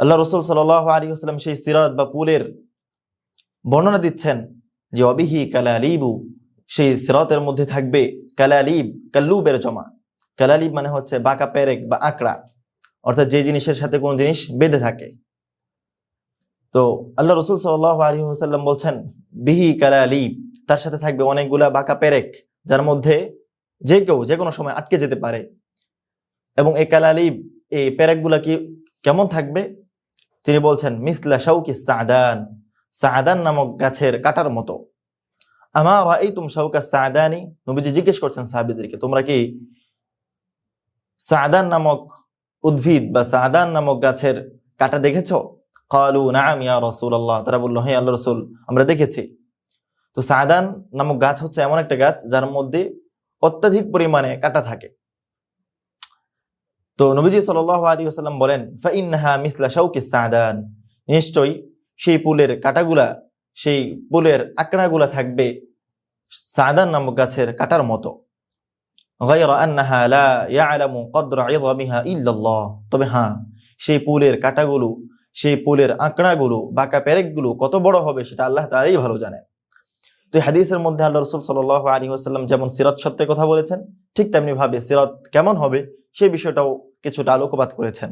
আল্লাহ রসুল সাল আলী আসসালাম সেই সিরাত বা পুলের বর্ণনা দিচ্ছেন যে অবিহি কালালিবু, সেই সিরাতের মধ্যে থাকবে কালালিব, কাল্লুবের জমা। কালালিব মানে হচ্ছে বাঁকা পেরেক বা আঁকড়া। অর্থাৎ যে জিনিসের সাথে কোনো জিনিস বেঁধে থাকে। তো আল্লাহ রসুল সাল আলী সাল্লাম বলছেন, বিহি কালালিব, তার সাথে থাকবে অনেকগুলা বাঁকা পেরেক, যার মধ্যে যে কেউ যে কোনো সময় আটকে যেতে পারে। এবং এই কালালিব, এই পেরেকগুলা কি কেমন থাকবে? তিনি বলছেন মিথলা শাউকি সাদান সাদান নামক গাছের কাটার মতো। আমার এই তুম শাউকা সাদানি? নবীজি জিজ্ঞেস করছেন সাহাবিদেরকে, তোমরা কি সাদান নামক উদ্ভিদ বা সাদান নামক গাছের কাটা দেখেছ? কালু নাম ইয়া রসুল আল্লাহ তারা বলল হ্যাঁ আল্লাহ রসুল, আমরা দেখেছি। তো সাদান নামক গাছ হচ্ছে এমন একটা গাছ, যার মধ্যে অত্যাধিক পরিমাণে কাটা থাকে। তো নবীজি সাল আলী আসাল্লাম বলেন ফাইনহা মিথলা শাউকি সাদান। নিশ্চয়ই সেই পুলের কাটাগুলা, সেই পুলের আঁকড়াগুলা থাকবে সাদান নামক গাছের কাটার মতো। তবে হ্যাঁ সেই পুলের কাটাগুলো, সেই পুলের আঁকড়াগুলো, বাঁকা প্যারেকগুলো কত বড় হবে সেটা আল্লাহ তারাই ভালো জানে তো হাদিসের মধ্যে আল্লাহ রসুল সাল আলী আসাল্লাম যেমন সিরত সত্যের কথা বলেছেন, ঠিক তেমনি ভাবে সিরত কেমন হবে সেই বিষয়টাও কিছুটা আলোকপাত করেছেন।